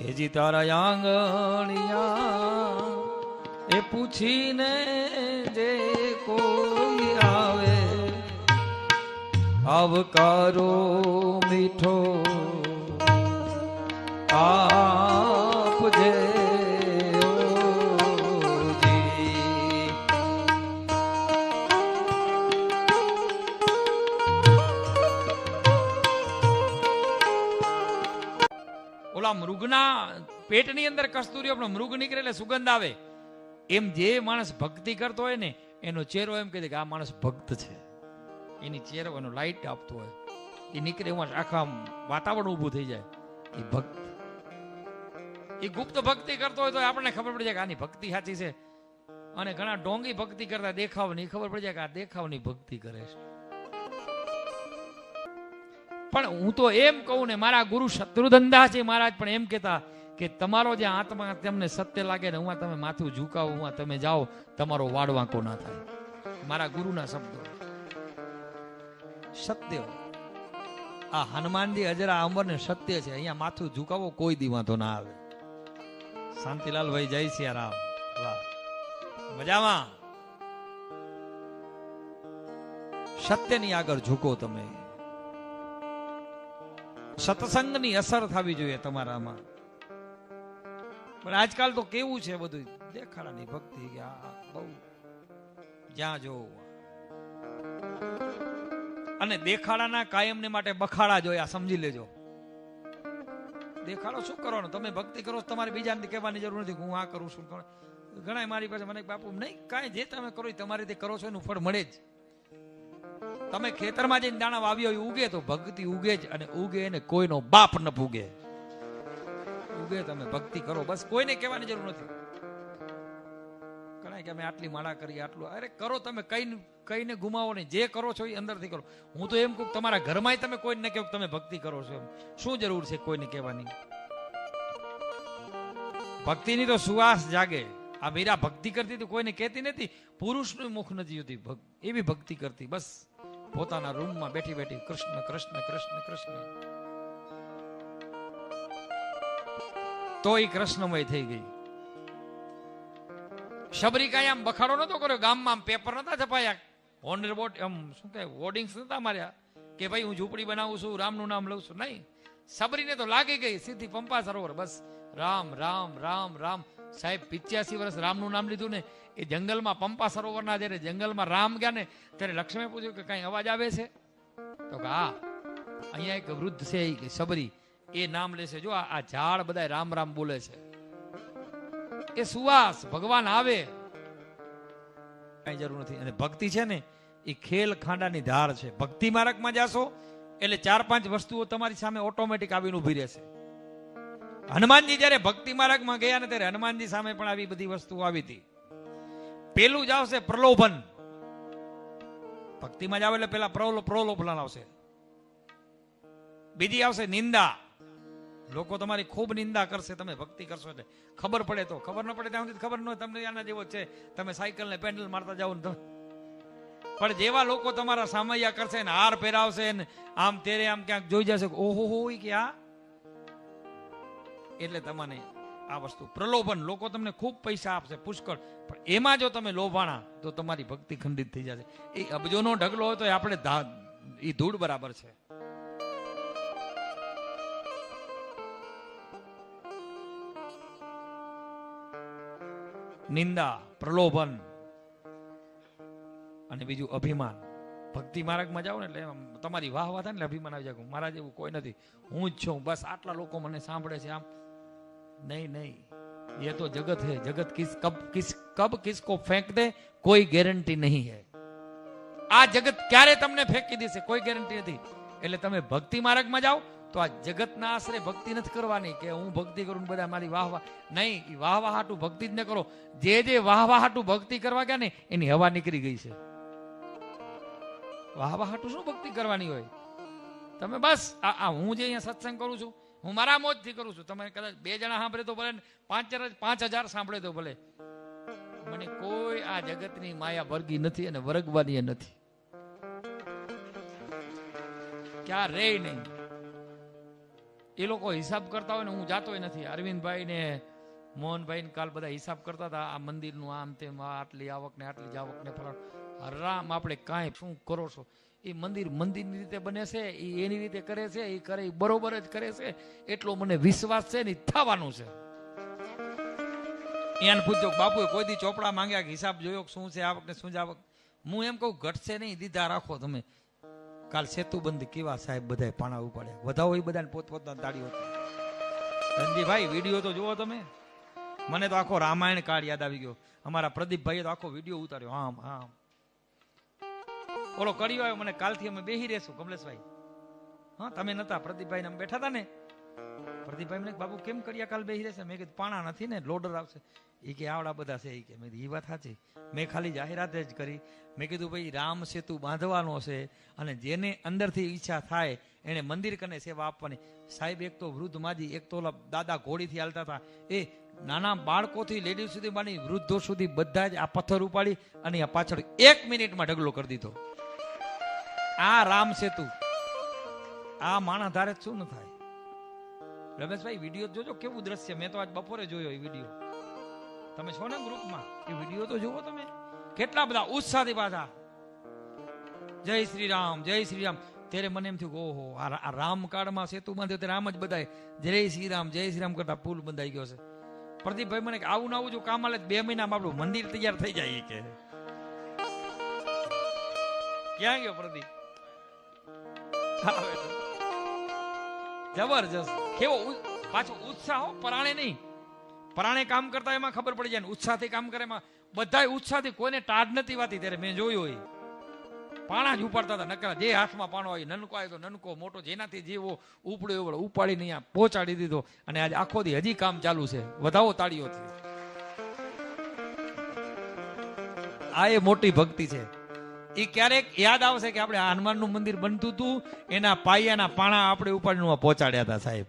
જી તારા આંગણિયા એ પૂછીને જે કોઈ આવે આવકારો મીઠો આપજે ઓજી. મૃગના પેટની અંદર કસ્તુરીઓ પણ મૃગ નીકળે એટલે સુગંધ આવે. એમ જે માણસ ભક્તિ કરતો હોય ને, એનો ચહેરો એમ કે આ માણસ ભક્ત છે. એની ચહેરો એનો લાઈટ આપતો હોય. એ નીકળે એમાં આખા વાતાવરણ ઊભું થઈ જાય. એ ભક્ત. એ ગુપ્ત ભક્તિ કરતો હોય તો આપણને ખબર પડી જાય કે આની ભક્તિ સાચી છે. અને ઘણા ડોંગી ભક્તિ કરતા દેખાવની ખબર પડી જાય કે આ દેખાવની ભક્તિ કરે છે. પણ હું તો એમ કહું ને, મારા ગુરુ શત્રુધંદાજી મહારાજ, પણ એમ કહેતા કે તમારો જે આત્મા તમને સત્ય લાગે ને હું તમે માથું ઝુકાવો હું તમે જાઓ, તમારો વાડવાંકો ના થાય. મારા ગુરુના શબ્દો. સત્ય. આ હનુમાનજી અજરા અમર ને સત્ય છે, અહીંયા માથું ઝુકાવો, કોઈ દી વાંધો ના આવે. શાંતિલાલ ભાઈ જય સિયારામ. વાહ. મજામાં? સત્યની આગળ ઝૂકો તમે. સત્સંગની અસર થવી જોઈએ તમારામાં. પણ આજકાલ તો કેવું છે બધું? દેખાડાની ભક્તિ બહુ જ્યાં જો. અને દેખાડાના કાયમને માટે બખાડા જોયા, સમજી લેજો. દેખાડો શું કરવાનો? તમે ભક્તિ કરો તમારે બીજાને કહેવાની જરૂર નથી હું આ કરું છું. ઘણા મારી પાસે મને બાપુ નહીં, કાંઈ જે તમે કરો તમારી રીતે કરો છો, એનું ફળ મળે જ. તમે ખેતરમાં જઈને દાણા વાવ્યો હોય, ઉગે તો ભક્તિ ઉગે જ અને ઉગે ને કોઈનો બાપ ન ભૂગે. ઉગે તમે ભક્તિ કરો, બસ કોઈને કહેવાની જરૂર નથી. કે અમે આટલી માળા કરી આટલું. અરે કરો તમે, કઈ કઈને ગુમાવો નહીં. જે કરો છો એ અંદરથી કરો. હું તો એમ કહું તમારા ઘરમાંય તમે કોઈને કહો તમે ભક્તિ કરો છો એમ. શું જરૂર છે કોઈને કહેવાની? ભક્તિની તો સુવાસ જાગે. આ મીરા ભક્તિ કરતી તો કોઈને કહેતી નથી. પુરુષનું મુખ નથી જોતી એવી ભક્તિ કરતી. બસ. પોતાના રૂમમાં બેઠી બેઠી કૃષ્ણ કૃષ્ણ કૃષ્ણ કૃષ્ણ. તો કૃષ્ણમય થઈ ગઈ. શબરી કાંઈ આમ બખાડો નતો કર્યો. ગામમાં પેપર નતા છપાયા. હોન્ડર બોટ એમ શું કહે હોર્ડિંગ્સ નતા માર્યા કે ભાઈ, હું ઝૂંપડી બનાવું છું, રામનું નામ લઉં છું. નહીં. સબરીને તો લાગી ગઈ. સીધી પંપા સરોવર. બસ. રામ રામ રામ રામ. સાહેબ, પિચ્યાસી વર્ષ રામનું નામ લીધું ને, એ જંગલમાં પંપા સરોવરના જ્યારે જંગલમાં રામ ગયા ને, ત્યારે લક્ષ્મી પૂછ્યું કે કઈ અવાજ આવે છે? તો કે હા, અહીંયા એક વૃદ્ધ છે કે સબરી એ નામ લેશે જો આ ઝાડ બધા રામ રામ બોલે છે. એ સુવાસ, ભગવાન આવે. કઈ જરૂર નથી. અને ભક્તિ છે ને, એ ખેલ ખાંડાની ધાર છે. ભક્તિ માર્ગમાં જાશો, એટલે ચાર પાંચ વસ્તુઓ તમારી સામે ઓટોમેટિક આવીને ઊભી રહેશે. હનુમાનજી જ્યારે ભક્તિ માર્ગમાં ગયા ને ત્યારે હનુમાનજી સામે પણ આવી બધી વસ્તુઓ આવી હતી. પેલું જ આવશે પ્રલોભન. ભક્તિમાં જાવ એટલે પેલા પ્રલો, પ્રલોભન આવશે. બીજી આવશે નિંદા. લોકો તમારી ખૂબ નિંદા કરશે, તમે ભક્તિ કરશો એટલે. ખબર પડે તો. ખબર ન પડે ત્યાં સુધી ખબર ન હોય, તમને આના જેવો જ છે. તમે સાયકલ ને પેન્ડલ મારતા જાઓ ને પણ જેવા લોકો તમારા સામૈયા કરશે ને, હાર પહેરાવશે ને, આમ તેરે આમ ક્યાંક જોઈ જશે ઓહો હો કે આ એટલે તમને આ વસ્તુ. પ્રલોભન, લોકો તમને ખૂબ પૈસા આપશે, પુષ્કળ. પણ એમાં જો તમે લોભાણા, તો તમારી ભક્તિ ખંડિત થઈ જશે. એ અબજોનો ઢગલો હોય તો આપણે એ ધૂળ બરાબર છે. નિંદા, પ્રલોભન અને બીજું અભિમાન. ભક્તિ માર્ગમાં જાઓ ને એટલે તમારી વાહ વાહ થાય ને અભિમાન આવી જાય. મારા જેવું કોઈ નથી. હું જ છું. બસ આટલા લોકો મને સાંભળે છે આમ. नहीं नहीं ये तो जगत है जगत किस कब किस कब किसको फेंक दे कोई गारंटी नहीं है આ જગત ક્યારે તમને ફેંકી દેશે કોઈ ગેરંટી નથી એટલે તમે ભક્તિ માર્ગમાં જાઓ તો આ જગતના આશરે ભક્તિ નથી કરવાની કે હું ભક્તિ કરું ને બધા મારી વાહ વાહ નહીં ઈ વાહ વાહ હાટું ભક્તિ જ ન કરો જે જે વાહ વાહ હાટું ભક્તિ કરવા ગયા ને એની હવા નીકળી ગઈ છે વાહ વાહ હાટું શું ભક્તિ કરવાની હોય તમે બસ આ આ હું જે અહીંયા સત્સંગ કરું છું હું મારા મોજથી કરું છું. તમે કદાચ બે જણા સાંભળે તો ભલે પાંચ પાંચ હજાર સાંભળે તો ભલે. મને કોઈ આ જગતની માયા વર્ગી નથી અને વર્ગવાની નથી. ક્યાં રે નહીં. એ લોકો હિસાબ કરતા હોય ને હું જાતો નથી. અરવિંદભાઈ ને મોહનભાઈ ને કાલ બધા હિસાબ કરતા હતા. આ મંદિરનું આમ તેમ આટલી આવક ને આટલી જ આવક ને ફલાણ. રામ આપણે કાંઈ શું કરો છો? એ મંદિર મંદિરની રીતે બને છે એ એની રીતે કરે છે એ કરે એ બરોબર જ કરે છે. એટલો મને વિશ્વાસ છે ને થવાનું છે. એને પૂછજો બાપુ કોઈ દી ચોપડા માંગ્યા કે હિસાબ જોયો શું છે, આવક ને શું છે, આવક? હું એમ કહું, ઘટશે નહીં, દીધા રાખો તમે. કાલ સેતુબંધ કેવા સાહેબ બધાય પાણા ઉપાડ્યા. વધાવો એ બધાને પોતપોતાની તાળીઓ રણજીભાઈ વીડિયો તો જુઓ તમે. મને તો આખો રામાયણ કાળ યાદ આવી ગયો. અમારા પ્રદીપભાઈએ તો આખો વીડિયો ઉતાર્યો. આમ આમ. ઓલો કર્યો આવ્યો મને કાલથી અમે બેહી રહેશું, કમલેશભાઈ. હા, તમે નતા, પ્રદીપભાઈ અમે બેઠા હતા ને. પ્રદીપભાઈ મને બાબુ, કેમ કર્યા કાલ બેહી રહેશે? મેં કીધું, પાણા નથી ને, લોડર આવશે. એ કે, આવડા બધા છે. એ કે, મેં ઈ વાત સાચી. મેં ખાલી જાહેરાત જ કરી. મેં કીધું, ભાઈ, રામ સેતુ બાંધવાનો છે અને જેને અંદરથી ઈચ્છા થાય એને મંદિર કને સેવા આપવાની. સાહેબ, એક તો વૃદ્ધ માજી, એક તો દાદા ઘોડીથી હાલતા હતા એ નાના બાળકોથી લેડીઝ સુધી માની વૃદ્ધો સુધી બધા જ આ પથ્થર ઉપાડી અને આ પાછળ એક મિનિટમાં ઢગલો કરી દીધો. આ રામ સેતુ આ માણસ ધારે શું ન થાય? રમેશભાઈ, વીડિયો જોજો કેવું દ્રશ્ય. મેં તો આજ બપોરે જોયો એ વીડિયો. તમે છો ને ગ્રુપમાં? એ વીડિયો તો જુઓ તમે. કેટલા બધા ઉત્સાહથી પાછા. જય શ્રી રામ, જય શ્રી રામ. ત્યારે મને એમ થયું ઓહો, આ રામકાળમાં સેતુ બાંધ્યો ત્યારે આમ જ બધાય. જય શ્રી રામ, જય શ્રી રામ કરતા પુલ બંધાઈ ગયો છે. પ્રદીપભાઈ મને આવું ના આવું જો કામ આલે બે મહિનામાં આપણું મંદિર તૈયાર થઈ જાય કે. ક્યાં ગયો પ્રદીપ. જબરજસ્ત. કેવો પાછો ઉત્સાહ હો, પરાણે નહીં. પરાણે કામ કરતા એમાં ખબર પડી જાય ઉત્સાહથી કામ કરે એમાં. બધાય ઉત્સાહથી, કોઈને ટાઢ નથી વાતી ત્યારે મેં જોયું હોય. પાણા જ ઉપાડતા હતા, નકરા જે હાથમાં પાણો હોય, નનકો આવ્યો તો નનકો, મોટો જેનાથી જેવો, ઉપડ્યો, એવડો ઉપાડીને અહીંયા પહોંચાડી દીધો. અને આજે આખો દી હજી કામ ચાલુ છે. વધાવો તાળીઓથી. આ એ મોટી ભક્તિ છે. એ ક્યારેક યાદ આવશે કે આપણે હનુમાનનું મંદિર બનતું હતું. એના પાયાના પાણા આપણે ઉપાડીને પહોંચાડ્યા હતા સાહેબ.